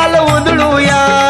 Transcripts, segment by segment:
લાલ ઉદળું યા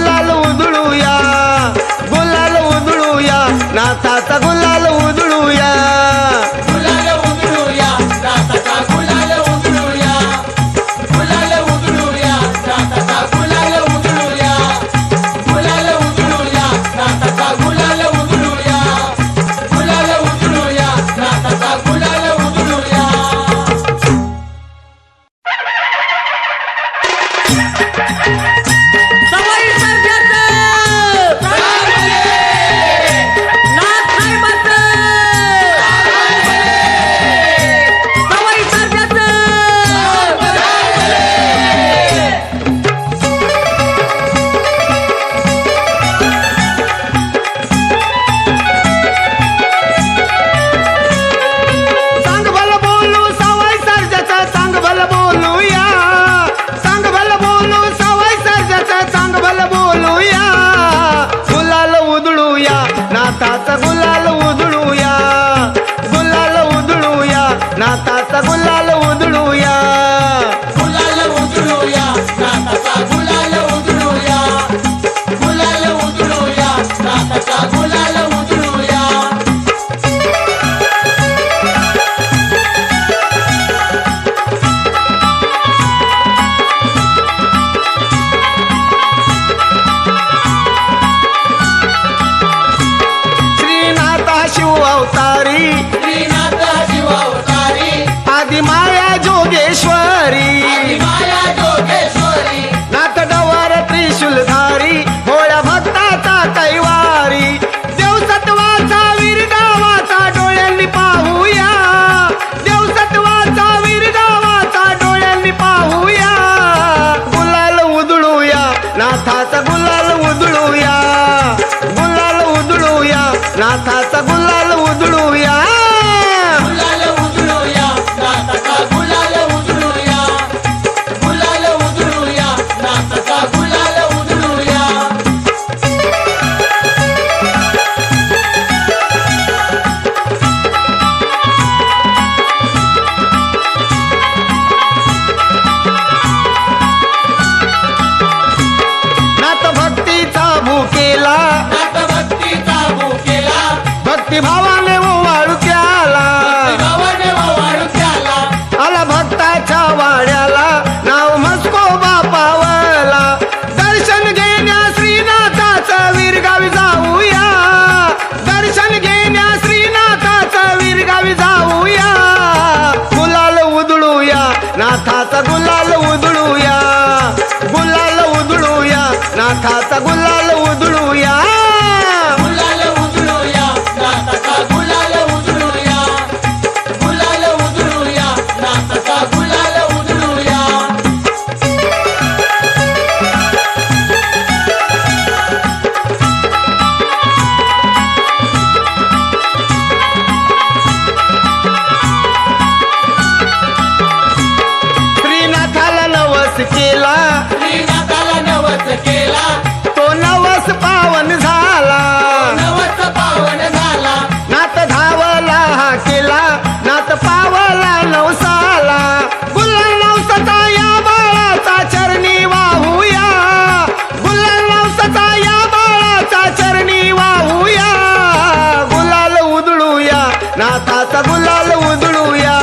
नाताचा गुलाल उधळूया.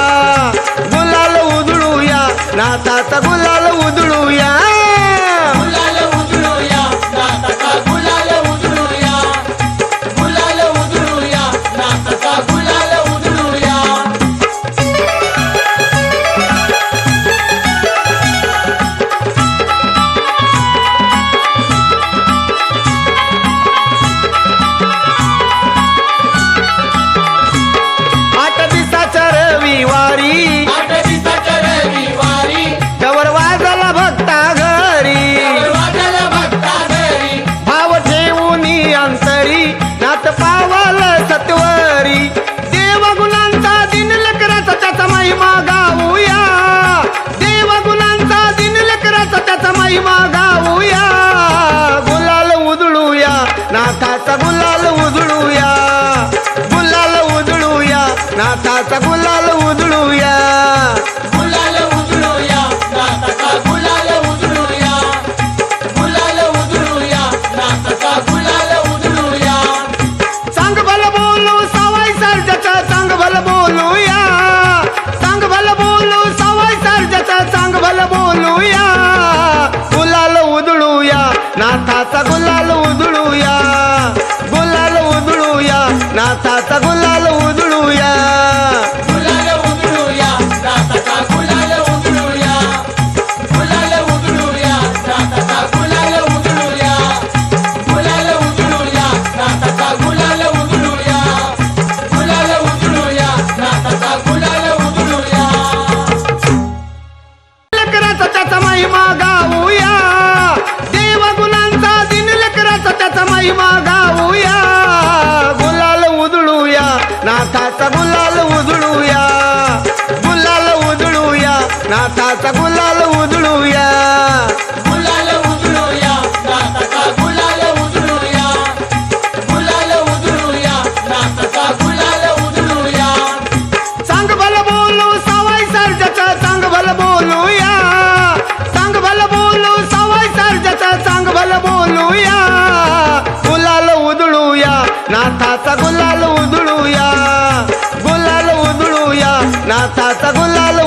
गुलाल उधळूया. नाताचा गुलाल नाथाचा गुलाल उधळूया. गुलाल उधळूया. नाथाचा गुलाल उधळू माईमा गाऊया गुलाल उधळूया नाथाचा गुलाल उधळूया गुलाल उधळूया नाथाचा गुलाल తగులాలు